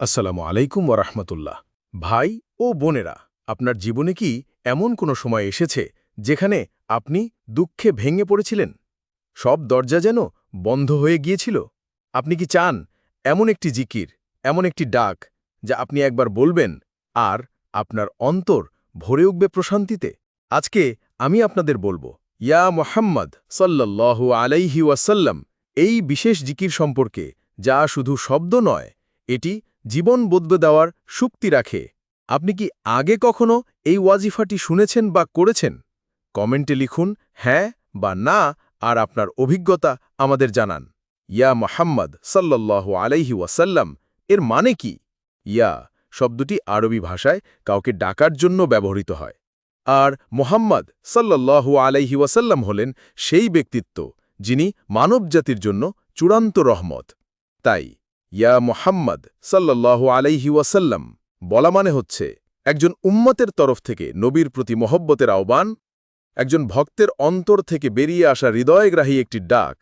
আসসালামু আলাইকুম ওরহমতুল্লাহ ভাই ও বোনেরা, আপনার জীবনে কি এমন কোনো সময় এসেছে যেখানে আপনি দুঃখে ভেঙে পড়েছিলেন? সব দরজা যেন বন্ধ হয়ে গিয়েছিল? আপনি কি চান এমন একটি জিকির, এমন একটি ডাক যা আপনি একবার বলবেন আর আপনার অন্তর ভরে উঠবে প্রশান্তিতে? আজকে আমি আপনাদের বলব, ইয়া মোহাম্মদ সাল্লাল্লাহু আলাইহি ওয়াসাল্লাম, এই বিশেষ জিকির সম্পর্কে যা শুধু শব্দ নয়, এটি জীবন বদলে দেওয়ার শুক্তি রাখে। আপনি কি আগে কখনো এই ওয়াজিফাটি শুনেছেন বা করেছেন? কমেন্টে লিখুন হ্যাঁ বা না, আর আপনার অভিজ্ঞতা আমাদের জানান। ইয়া মোহাম্মদ সাল্লাল্লাহু আলাইহি ওয়াসাল্লাম, এর মানে কি? ইয়া শব্দটি আরবি ভাষায় কাউকে ডাকার জন্য ব্যবহৃত হয়। আর মোহাম্মদ সাল্লাল্লাহু আলাইহি ওয়াসাল্লাম হলেন সেই ব্যক্তিত্ব যিনি মানবজাতির জন্য চূড়ান্ত রহমত। তাই ইয়া মোহাম্মদ সাল্লাল্লাহু আলাইহি ওয়াসাল্লাম, বলা মানে হচ্ছে, একজন উম্মতের তরফ থেকে নবীর প্রতি মহব্বতের আহ্বান, একজন ভক্তের অন্তর থেকে বেরিয়ে আসা হৃদয়গ্রাহী একটি ডাক,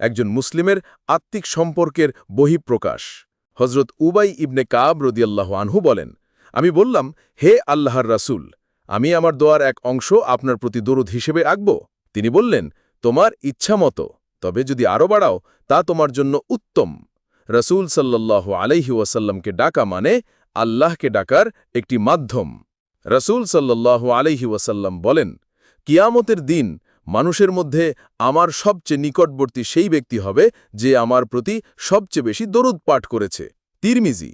একজন মুসলিমের আত্মিক সম্পর্কের বহিঃপ্রকাশ। হজরত উবাই ইবনে কাব রদিয়াল্লাহ আনহু বলেন, আমি বললাম, হে আল্লাহর রাসূল, আমি আমার দোয়ার এক অংশ আপনার প্রতি দরুদ হিসেবে আঁকব। তিনি বললেন, তোমার ইচ্ছা মতো তবে যদি আরও বাড়াও, তা তোমার জন্য উত্তম। রসুল সাল্লাহ আলাইহি ওয়াসাল্লামকে ডাকা মানে আল্লাহকে ডাকার একটি মাধ্যম। রসুল সাল্লাহ আলাইহি ওয়াসাল্লাম বলেন, কিয়ামতের দিন মানুষের মধ্যে আমার সবচেয়ে নিকটবর্তী সেই ব্যক্তি হবে যে আমার প্রতি সবচেয়ে বেশি দরুদ পাঠ করেছে। তিরমিজি,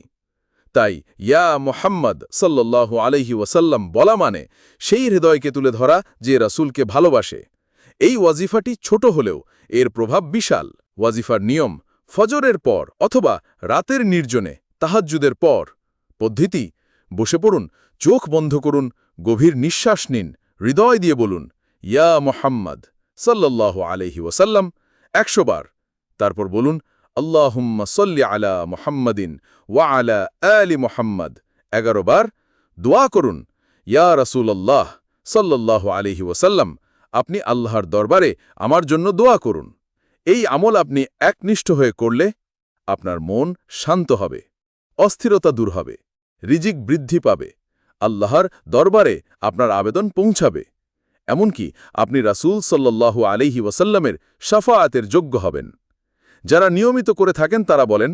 তাই ইয়া মোহাম্মদ সাল্লাহ আলহি ওয়াসাল্লাম বলা মানে সেই হৃদয়কে তুলে ধরা যে রাসূলকে ভালোবাসে। এই ওয়াজিফাটি ছোট হলেও এর প্রভাব বিশাল। ওয়াজিফার নিয়ম ফজরের পর অথবা রাতের নির্জনে তাহাজ্জুদের পর। পদ্ধতি, বসে পড়ুন, চোখ বন্ধ করুন, গভীর নিঃশ্বাস নিন, হৃদয় দিয়ে বলুন, ইয়া মোহাম্মদ সাল্লাহ আলহি ওয়াসাল্লাম, একশো বার। তারপর বলুন, আল্লাহুম্মা সল্লি আলা মোহাম্মদিন ওয়া আলা আলি মোহাম্মদ। এগারো বার দোয়া করুন, ইয়া রসুল্লাহ সাল্লাহ আলহি ওয়াসাল্লাম, আপনি আল্লাহর দরবারে আমার জন্য দোয়া করুন। এই আমল আপনি একনিষ্ঠ হয়ে করলে আপনার মন শান্ত হবে, অস্থিরতা দূর হবে, রিজিক বৃদ্ধি পাবে, আল্লাহর দরবারে আপনার আবেদন পৌঁছাবে। এমনকি আপনি রাসূল সাল্লাল্লাহু আলিহি ওয়াসাল্লামের সাফায়াতের যোগ্য হবেন। যারা নিয়মিত করে থাকেন তারা বলেন,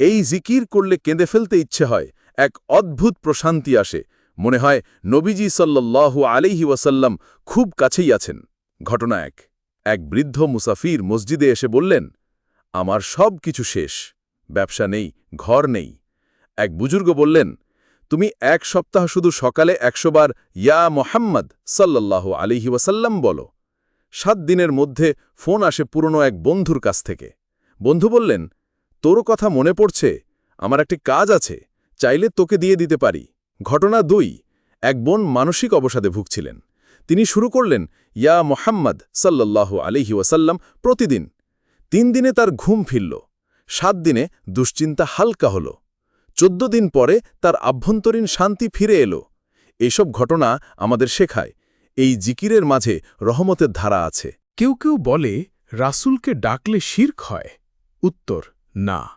এই জিকির করলে কেঁদে ফেলতে ইচ্ছে হয়, এক অদ্ভুত প্রশান্তি আসে, মনে হয় নবীজি সাল্লাল্লাহু আলিহি ওয়াসাল্লাম খুব কাছেই আছেন। ঘটনা এক। এক বৃদ্ধ মুসাফির মসজিদে এসে বললেন, আমার সব কিছু শেষ, ব্যবসা নেই, ঘর নেই। এক বুজুর্গ বললেন, তুমি এক সপ্তাহ শুধু সকালে একশোবার ইয়া মোহাম্মদ সাল্লাহ আলিহি ওয়াসাল্লাম বলো। সাত দিনের মধ্যে ফোন আসে পুরনো এক বন্ধুর কাছ থেকে। বন্ধু বললেন, তোরও কথা মনে পড়ছে? আমার একটি কাজ আছে, চাইলে তোকে দিয়ে দিতে পারি। ঘটনা দুই, এক বোন মানসিক অবসাদে ভুগছিলেন। তিনি শুরু করলেন, ইয়া মোহাম্মদ সাল্লাহ আলিহি ওয়াসাল্লাম, প্রতিদিন। তিন দিনে তার ঘুম ফিরল, সাত দিনে দুশ্চিন্তা হালকা হল। চোদ্দ দিন পরে তার আভ্যন্তরীণ শান্তি ফিরে এলো। এসব ঘটনা আমাদের শেখায়, এই জিকিরের মাঝে রহমতের ধারা আছে। কেউ কেউ বলে, রাসূলকে ডাকলে শির্ক হয়। উত্তর, না।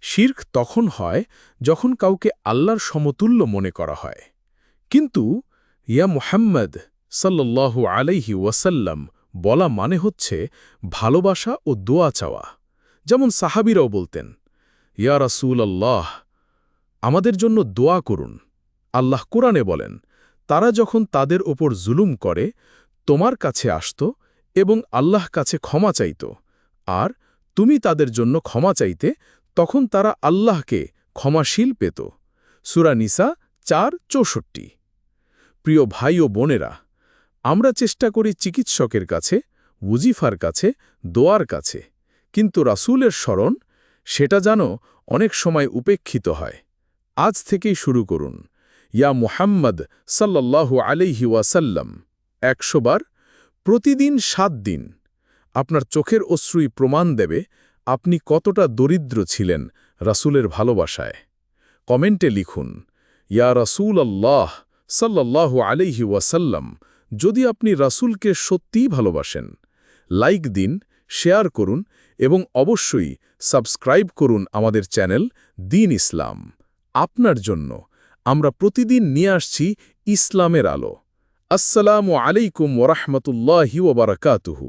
শির্ক তখন হয় যখন কাউকে আল্লাহর সমতুল্য মনে করা হয়। কিন্তু, ইয়া মুহাম্মদ সাল্লাল্লাহু আলাইহি ওয়াসাল্লাম বলা মানে হচ্ছে ভালোবাসা ও দোয়া চাওয়া। যেমন সাহাবিরাও বলতেন, ইয়া রাসূল আল্লাহ আমাদের জন্য দোয়া করুন। আল্লাহ কোরআনে বলেন, তারা যখন তাদের ওপর জুলুম করে, তোমার কাছে আসত এবং আল্লাহ কাছে ক্ষমা চাইত। আর তুমি তাদের জন্য ক্ষমা চাইতে, তখন তারা আল্লাহকে ক্ষমাশীল পেত। সুরানিসা চার চৌষট্টি। প্রিয় ভাই ও বোনেরা আমরা চেষ্টা করি চিকিৎসকের কাছে উজিফার কাছে, দোয়ার কাছে। কিন্তু রাসূলের স্মরণ, সেটা যেন অনেক সময় উপেক্ষিত হয়। আজ থেকেই শুরু করুন। ইয়া মুহাম্মদ সাল্লাল্লাহু আলাইহি ওয়াসাল্লাম, একশো বার, প্রতিদিন সাত দিন। আপনার চোখের অশ্রুই প্রমাণ দেবে আপনি কতটা দরিদ্র ছিলেন রাসূলের ভালোবাসায়। কমেন্টে লিখুন, ইয়া রাসূল আল্লাহ সাল্লাল্লাহু আলাইহি ওয়াসাল্লাম যদি আপনি রাসুলকে সত্যিই ভালোবাসেন, লাইক দিন, শেয়ার করুন এবং অবশ্যই সাবস্ক্রাইব করুন আমাদের চ্যানেল দিন ইসলাম। আপনার জন্য আমরা প্রতিদিন নিয়ে আসছি ইসলামের আলো। আসসালামু আলাইকুম ওরহমতুল্লাহি ওবরাকাতুহু